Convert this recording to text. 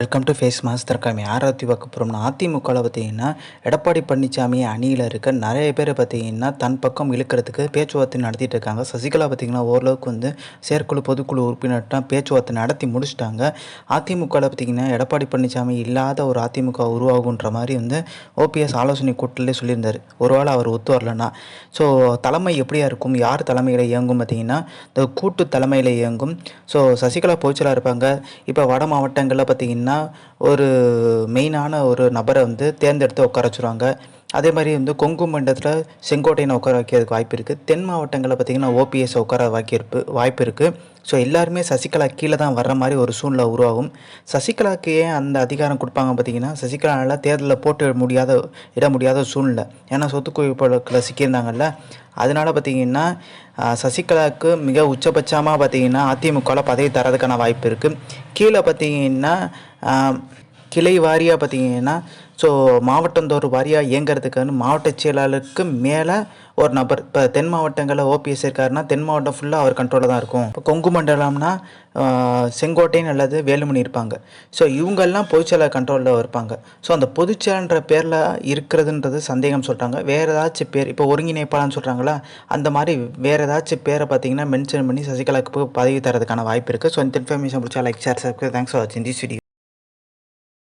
Welcome to face master காமி யாரை பற்றி பார்க்க போகிறோம்னா அதிமுகவில் பார்த்தீங்கன்னா எடப்பாடி பழனிசாமி அணியில் இருக்க நிறைய பேர் பார்த்தீங்கன்னா தன் பக்கம் இழுக்கிறதுக்கு பேச்சுவார்த்தை நடத்திட்டு இருக்காங்க. சசிகலா பார்த்தீங்கன்னா ஓரளவுக்கு வந்து செயற்குழு பொதுக்குழு உறுப்பினர்கிட்ட பேச்சுவார்த்தை நடத்தி முடிச்சிட்டாங்க. அதிமுகவில் பார்த்தீங்கன்னா எடப்பாடி பழனிசாமி இல்லாத ஒரு அதிமுக உருவாகுன்ற மாதிரி வந்து ஓபிஎஸ் ஆலோசனை கூட்டத்திலே சொல்லியிருந்தார். ஒருவேளை அவர் ஒத்து வரலன்னா. ஸோ தலைமை எப்படியா இருக்கும்? யார் தலைமையில் இயங்கும் பார்த்தீங்கன்னா இந்த கூட்டு தலைமையில் இயங்கும். ஸோ சசிகலா போச்சலாக இருப்பாங்க. இப்போ வட மாவட்டங்களில் பார்த்தீங்கன்னா ஒரு மெயினான ஒரு நபரை வந்து தேர்ந்தெடுத்து உட்கார வச்சுருவாங்க. அதே மாதிரி வந்து கொங்கு மண்டலத்தில் செங்கோட்டையனை உட்கார வைக்கிறதுக்கு வாய்ப்பு இருக்குது தென் மாவட்டங்களில் பார்த்திங்கன்னா ஓபிஎஸ் உட்கார வாய்ப்பு வாய்ப்பு இருக்குது ஸோ எல்லாருமே சசிகலா கீழே தான் வர்ற மாதிரி ஒரு சூழ்நிலை உருவாகும். சசிகலாவுக்கு ஏன் அந்த அதிகாரம் கொடுப்பாங்க பார்த்தீங்கன்னா சசிகலாவில் தேர்தலில் போட்டு முடியாத இட முடியாத சூழ்நிலை. ஏன்னா சொத்து குவிப்பழக்கில் சிக்கியிருந்தாங்கல்ல. அதனால் பார்த்தீங்கன்னா சசிகலாவுக்கு மிக உச்சபட்சமாக பார்த்தீங்கன்னா அதிமுகவில் பதவி தரதுக்கான வாய்ப்பு இருக்குது கீழே பார்த்தீங்கன்னா கிளை வாரியாக பார்த்தீங்கன்னா ஸோ மாவட்டந்தோறும் வாரியாக இயங்கிறதுக்கான மாவட்ட செயலாளருக்கு மேலே ஒரு நபர் இப்போ தென் மாவட்டங்களில் ஓபிஎஸ் இருக்காருன்னா தென் மாவட்டம் ஃபுல்லாக அவர் கண்ட்ரோலில் தான் இருக்கும். இப்போ கொங்கு மண்டலம்னா செங்கோட்டையன் அல்லது வேலுமணி இருப்பாங்க. ஸோ இவங்கெல்லாம் பொதுச்செயலாளர் கண்ட்ரோலில் இருப்பாங்க. ஸோ அந்த பொதுச்செயலன்ற பேரில் இருக்கிறதுன்றது சந்தேகம் சொல்கிறாங்க வேறு ஏதாச்சும் பேர் இப்போ ஒருங்கிணைப்பாளான்னு சொல்கிறாங்களா அந்த மாதிரி வேறு ஏதாச்சும் பேரை பார்த்தீங்கன்னா மென்ஷன் பண்ணி சசிகலாவுக்கு பதவி தரதுக்கான வாய்ப்பு இருக்குது ஸோ இந்த இன்ஃபர்மேஷன் பிடிச்சா like share subscribe thanks for வாட்சிங் திஸ் வீடியோ